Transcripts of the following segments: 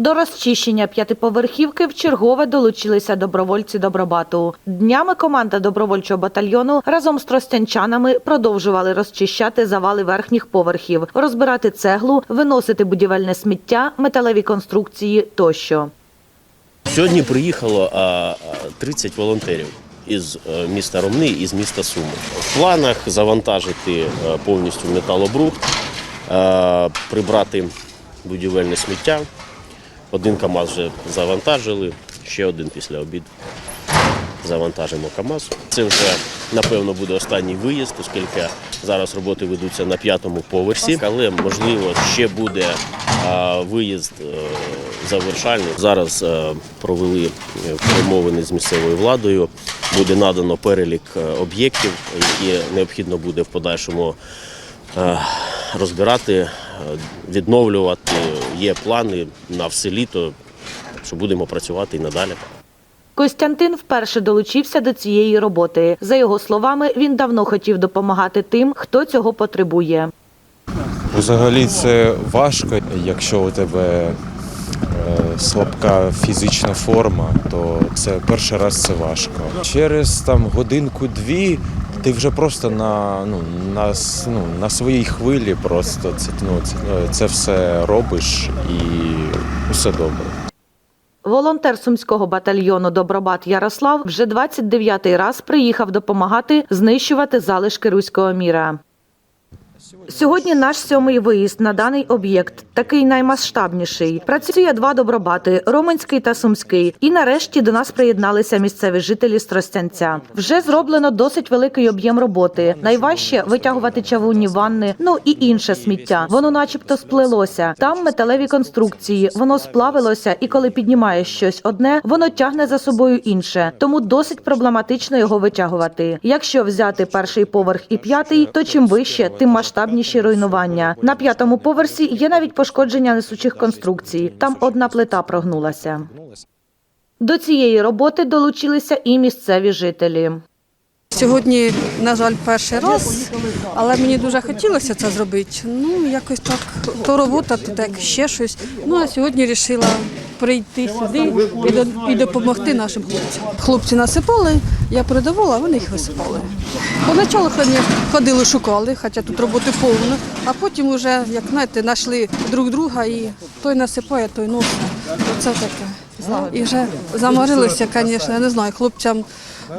До розчищення п'ятиповерхівки в чергове долучилися добровольці Добробату. Днями команда добровольчого батальйону разом з тростянчанами продовжували розчищати завали верхніх поверхів, розбирати цеглу, виносити будівельне сміття, металеві конструкції тощо. Сьогодні приїхало а, а, 30 волонтерів із е, міста Ромни і з міста Суми. В планах завантажити е, повністю металобрухт, е, прибрати будівельне сміття. Один КАМАЗ вже завантажили, ще один після обіду. Завантажимо КАМАЗ. Це вже напевно буде останній виїзд, оскільки зараз роботи ведуться на п'ятому поверсі, але можливо ще буде виїзд е, завершальний. Зараз е, провели е, перемовини з місцевою владою. Буде надано перелік об'єктів, які необхідно буде в подальшому розбирати, відновлювати. Є плани на все літо, що будемо працювати і надалі. Костянтин вперше долучився до цієї роботи. За його словами, він давно хотів допомагати тим, хто цього потребує. Взагалі це важко, якщо у тебе е, слабка фізична форма, то це перший раз це важко. Через там годинку-дві ти вже просто на, ну, на, ну, на своїй хвилі просто це, ну, це, це все робиш і все добре. Волонтер сумського батальйону Добробат Ярослав вже 29-й раз приїхав допомагати знищувати залишки руського міра. Сьогодні наш сьомий виїзд на даний об'єкт, такий наймасштабніший. Працює два добробати Роменський та Сумський. І нарешті до нас приєдналися місцеві жителі з Тростянця. Вже зроблено досить великий об'єм роботи. Найважче витягувати чавунні ванни, ну і інше сміття. Воно, начебто, сплелося. Там металеві конструкції, воно сплавилося, і коли піднімаєш щось одне, воно тягне за собою інше. Тому досить проблематично його витягувати. Якщо взяти перший поверх і п'ятий, то чим вище, тим масштабніші руйнування. На п'ятому поверсі є навіть пошкодження несучих конструкцій. Там одна плита прогнулася. До цієї роботи долучилися і місцеві жителі. Сьогодні, на жаль, перший раз, але мені дуже хотілося це зробити. Ну, якось так, то робота, то так ще щось. Ну, а сьогодні вирішила прийти сюди і, до- допомогти нашим хлопцям. Хлопці насипали, я передавала, а вони їх висипали. Поначалу вони ходили, шукали, хоча тут роботи повно, а потім вже, як знаєте, знайшли друг друга і той насипає, той носить. Оце таке. І вже заморилися, звісно, я не знаю, хлопцям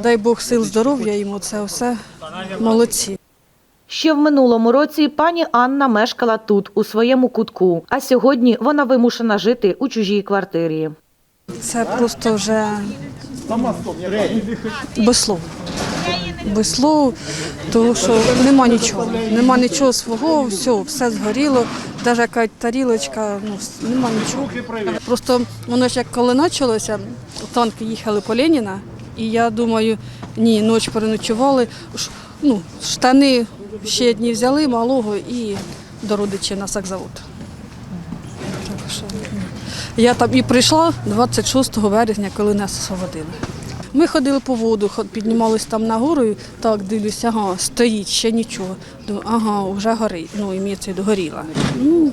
дай Бог сил здоров'я їм оце все молодці. Ще в минулому році пані Анна мешкала тут, у своєму кутку, а сьогодні вона вимушена жити у чужій квартирі. Це просто вже без слов. Без слов, тому що нема нічого. Нема нічого свого, все, все згоріло. Навіть якась тарілочка, ну нема нічого. Просто воно ж як коли почалося, танки їхали по Леніна, і я думаю, ні, ніч переночували. Ну, штани ще дні взяли малого і до родичів на сакзавод. Я там і прийшла 26 березня, коли нас освободили. Ми ходили по воду, піднімались там на гору, і так дивлюся, ага, стоїть, ще нічого. Думаю, ага, вже горить, ну, ім'ється догоріла. Ну,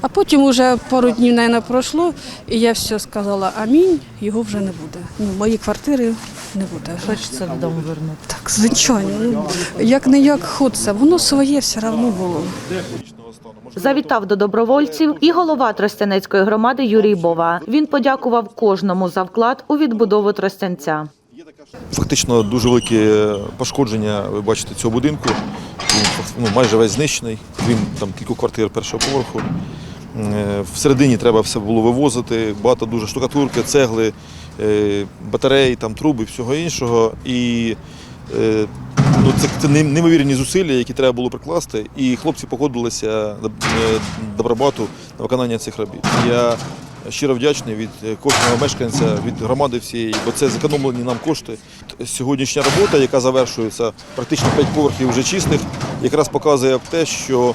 а потім вже пару днів, мабуть, пройшло, і я все сказала амінь, його вже не буде. Ну, мої квартири не буде. Хочеться додому вернути. Так, звичайно. Ну, як не як хочеться, воно своє все одно було. Завітав до добровольців і голова Тростянецької громади Юрій Бова. Він подякував кожному за вклад у відбудову Тростянця. Фактично дуже велике пошкодження, ви бачите, цього будинку. Він ну, майже весь знищений, крім там кількох квартир першого поверху. Е, Всередині треба все було вивозити, багато дуже штукатурки, цегли, е, батареї, там, труби, всього іншого. І ну, це, це неймовірні зусилля, які треба було прикласти. І хлопці погодилися е, добробату на виконання цих робіт. Я щиро вдячний від е, кожного мешканця, від громади всієї, бо це зекономлені нам кошти. Сьогоднішня робота, яка завершується, практично 5 поверхів вже чистих, якраз показує те, що е,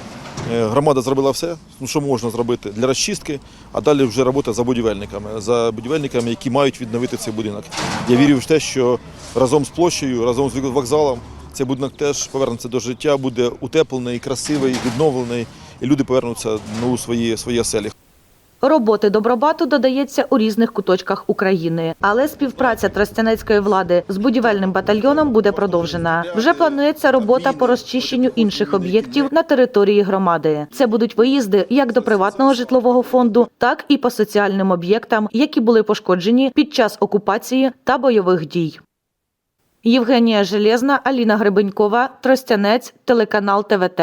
громада зробила все, ну, що можна зробити для розчистки, а далі вже робота за будівельниками, за будівельниками, які мають відновити цей будинок. Я вірю в те, що разом з площею, разом з вокзалом цей будинок теж повернеться до життя, буде утеплений, красивий, відновлений, і люди повернуться ну, у свої, свої оселі. Роботи добробату додається у різних куточках України, але співпраця тростянецької влади з будівельним батальйоном буде продовжена. Вже планується робота по розчищенню інших об'єктів на території громади. Це будуть виїзди як до приватного житлового фонду, так і по соціальним об'єктам, які були пошкоджені під час окупації та бойових дій. Євгенія Железна, Аліна Гребенькова, Тростянець, телеканал ТВТ.